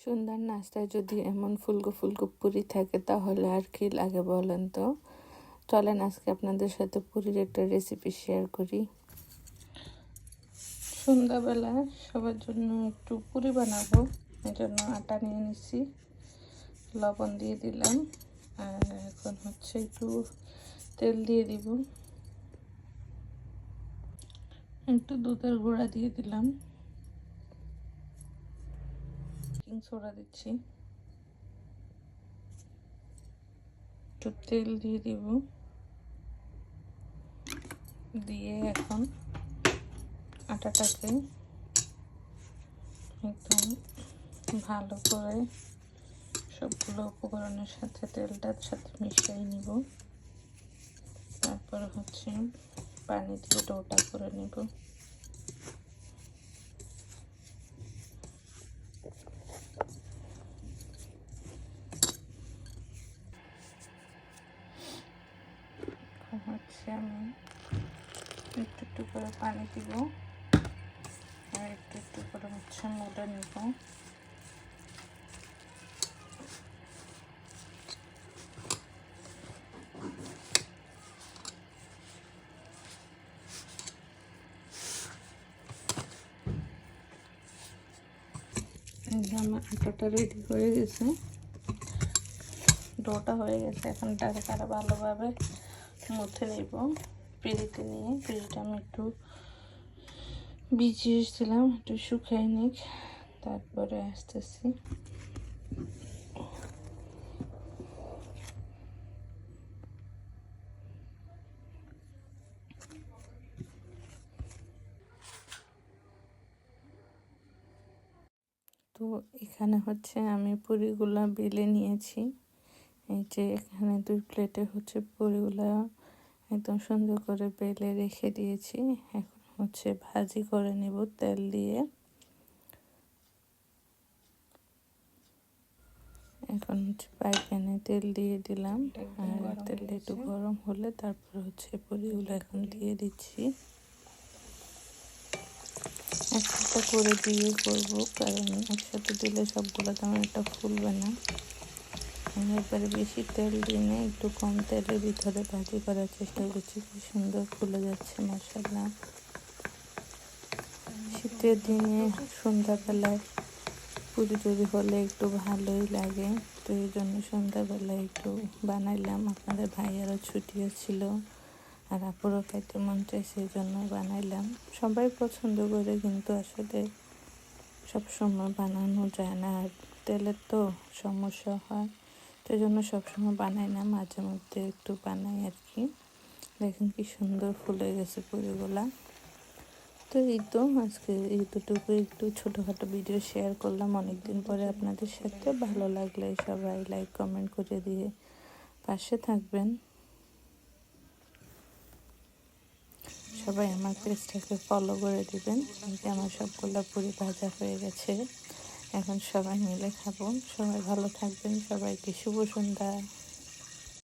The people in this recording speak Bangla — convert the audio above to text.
সন্ধ্যার নাস্তায় যদি এমন ফুলকো ফুলকো পুরি থাকে, তাহলে আর কি লাগে বলেন তো? চলেন আজকে আপনাদের সাথে পুরীর একটা রেসিপি শেয়ার করি। সন্ধ্যাবেলা সবার জন্য একটু পুরি বানাবো এই জন্য আটা নিয়ে নিচ্ছি লবণ দিয়ে দিলাম, আর এখন হচ্ছে একটু তেল দিয়ে দিব। একটু দুধের গুঁড়া দিয়ে দিলাম। বেকিং সোডা দিচ্ছি। একটু তেল দিয়ে দিব। দিয়ে এখন আটাটাকে একদম ভালো করে সবগুলো উপকরণের সাথে তেলটার সাথে মিশিয়ে নিব। তারপর হচ্ছে পানি দিয়ে ডোটা করে নেব। হচ্ছে আমি একটু একটু করে পানি দিব। আর একটু একটু করে হচ্ছে মুড়ে নেব। আমার আটাটা রেডি হয়ে গেছে। ডোটা হয়ে গেছে, এখন তাকে তারা ভালোভাবে মুথে নেব। পিড়িতে নিয়ে পিড়িটা আমি একটু ভিজিয়ে এসেছিলাম একটু শুকাই নিক। তারপরে আসতেছি। তো এখানে হচ্ছে আমি পুরিগুলা বেলে নিয়েছি। এই যে এখানে দুই প্লেটে হচ্ছে পুরিগুলা একদম সুন্দর করে বেলে রেখে দিয়েছি। এখন হচ্ছে ভাজি করে নেব তেল দিয়ে। এখন হচ্ছে প্যানে তেল দিয়ে দিলাম। আর তেল একটু গরম হলে তারপর হচ্ছে পুরিগুলো এখন দিয়ে দিচ্ছি। একটা করে দিয়ে করব কারণ একসাথে দিলে সবগুলো তেমন একটা ফুলবে না। আমি একবারে বেশি তেল দিয়ে একটু কম তেলের ভিতরে ভাজি করার চেষ্টা করছি। খুব সুন্দর ফুলে যাচ্ছে মশলা শীতের দিনে সন্ধ্যাবেলায় পুরি টুরি হলে একটু ভালোই লাগে, তো এই জন্য সন্ধ্যাবেলায় একটু বানাইলাম। আপনাদের ভাইয়ারও ছুটিও ছিল আর আপুরও খাইতে মন চাই সেই জন্য বানাইলাম। সবাই পছন্দ করে, কিন্তু আসলে সবসময় বানানো যায় না। আর তেলের তো সমস্যা হয়। তো জন্য সবসময় বানাই না, মাঝে মধ্যে একটু বানাই আর কি। দেখেন কি সুন্দর ফুলে গেছে পুরিগুলা। তো এই তো আজকে এই দুটুকু একটু ছোটোখাটো ভিডিও শেয়ার করলাম অনেকদিন পরে আপনাদের সাথে। ভালো লাগলে সবাই লাইক কমেন্ট করে দিয়ে পাশে থাকবেন। সবাই আমার পেজটাকে ফলো করে দিবেন আমার সবগুলো পুরি ভাজা হয়ে গেছে। এখন সবাই মিলে খাব। সবাই ভালো থাকবেন। সবাইকে শুভ সন্ধ্যা।